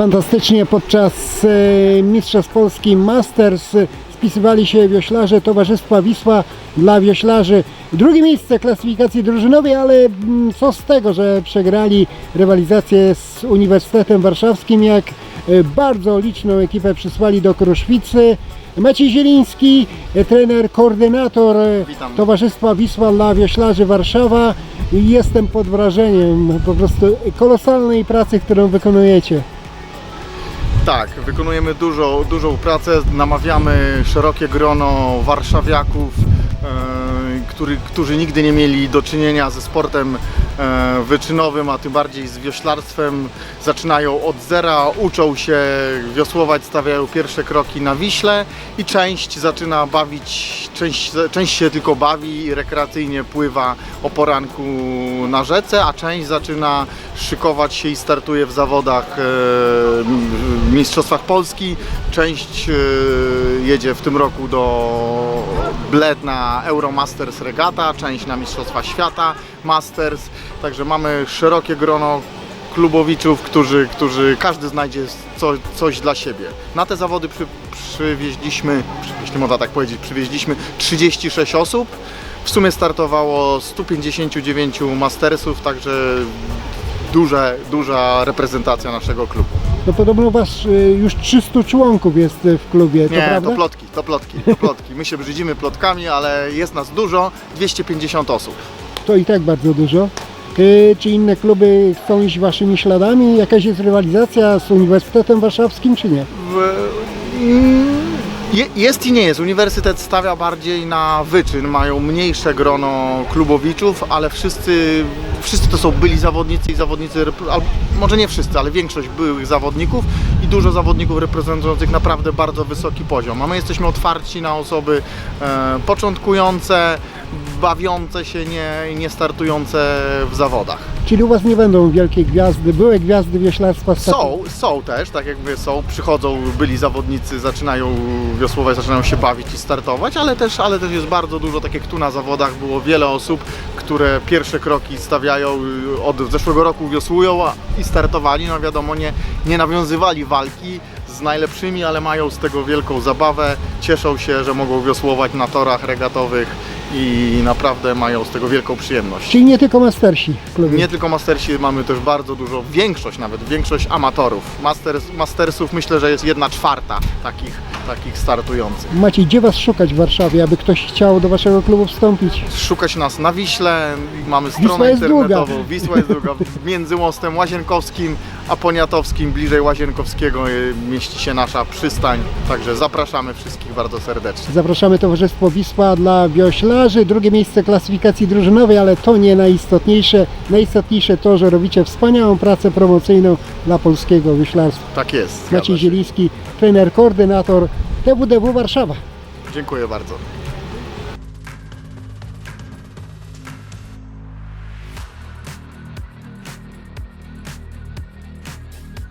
Fantastycznie podczas e, Mistrzostw Polski Masters spisywali się wioślarze Towarzystwa Wisła dla wioślarzy. Drugie miejsce klasyfikacji drużynowej, ale mm, co z tego, że przegrali rywalizację z Uniwersytetem Warszawskim, jak e, bardzo liczną ekipę przysłali do Kruszwicy. Maciej Zieliński, e, trener, koordynator Witam. Towarzystwa Wisła dla wioślarzy Warszawa. Jestem pod wrażeniem po prostu kolosalnej pracy, którą wykonujecie. Tak, wykonujemy dużo, dużą pracę, namawiamy szerokie grono warszawiaków, e, który, którzy nigdy nie mieli do czynienia ze sportem wyczynowym, a tym bardziej z wioślarstwem. Zaczynają od zera, uczą się wiosłować, stawiają pierwsze kroki na Wiśle i część zaczyna bawić, część, część się tylko bawi i rekreacyjnie pływa o poranku na rzece, a część zaczyna szykować się i startuje w zawodach e, w Mistrzostwach Polski. Część e, jedzie w tym roku do Bled na Euromasters Regata, część na Mistrzostwa Świata Masters. Także mamy szerokie grono klubowiczów, którzy, którzy każdy znajdzie co, coś dla siebie. Na te zawody przy, przywieźliśmy, przy- jeśli można tak powiedzieć, przywieźliśmy 36 osób. W sumie startowało 159 mastersów, także duże, duża reprezentacja naszego klubu. No podobno was y, już 300 członków jest y, w klubie, to Nie, prawda? to plotki, to plotki, to plotki. My się brzydzimy plotkami, ale jest nas dużo, 250 osób. To i tak bardzo dużo. Y, Czy inne kluby chcą iść waszymi śladami? Jakaś jest rywalizacja z Uniwersytetem Warszawskim, czy nie? W- je- Jest i nie jest. Uniwersytet stawia bardziej na wyczyn. Mają mniejsze grono klubowiczów, ale wszyscy, wszyscy to są byli zawodnicy i zawodnicy, rep- al- może nie wszyscy, ale większość byłych zawodników dużo zawodników reprezentujących naprawdę bardzo wysoki poziom. A my jesteśmy otwarci na osoby e, początkujące, bawiące się, nie, nie startujące w zawodach. Czyli u was nie będą wielkie gwiazdy, były gwiazdy wioślarstwa Są, są też, tak jakby są, przychodzą byli zawodnicy, zaczynają wiosłować, zaczynają się bawić i startować, ale też, ale też jest bardzo dużo, tak jak tu na zawodach było wiele osób, które pierwsze kroki stawiają, y, od zeszłego roku wiosłują i startowali, no wiadomo, nie, nie nawiązywali walki z najlepszymi, ale mają z tego wielką zabawę, cieszą się, że mogą wiosłować na torach regatowych i naprawdę mają z tego wielką przyjemność. Czyli nie tylko mastersi w klubie. Nie tylko mastersi, mamy też bardzo dużo, większość nawet, większość amatorów. Masters, mastersów myślę, że jest jedna czwarta takich, takich startujących. Maciej, gdzie was szukać w Warszawie, aby ktoś chciał do waszego klubu wstąpić? Szukać nas na Wiśle, mamy Wisła stronę jest internetową. długa. Wisła jest długa. Między mostem Łazienkowskim a Poniatowskim, bliżej Łazienkowskiego y, mieści się nasza przystań. Także zapraszamy wszystkich bardzo serdecznie. Zapraszamy Towarzystwo Wisła dla wioślarzy. Drugie miejsce klasyfikacji drużynowej, ale to nie najistotniejsze. Najistotniejsze to, że robicie wspaniałą pracę promocyjną dla polskiego wioślarstwa. Tak jest. Maciej. Zieliński, trener, koordynator TWDW Warszawa. Dziękuję bardzo.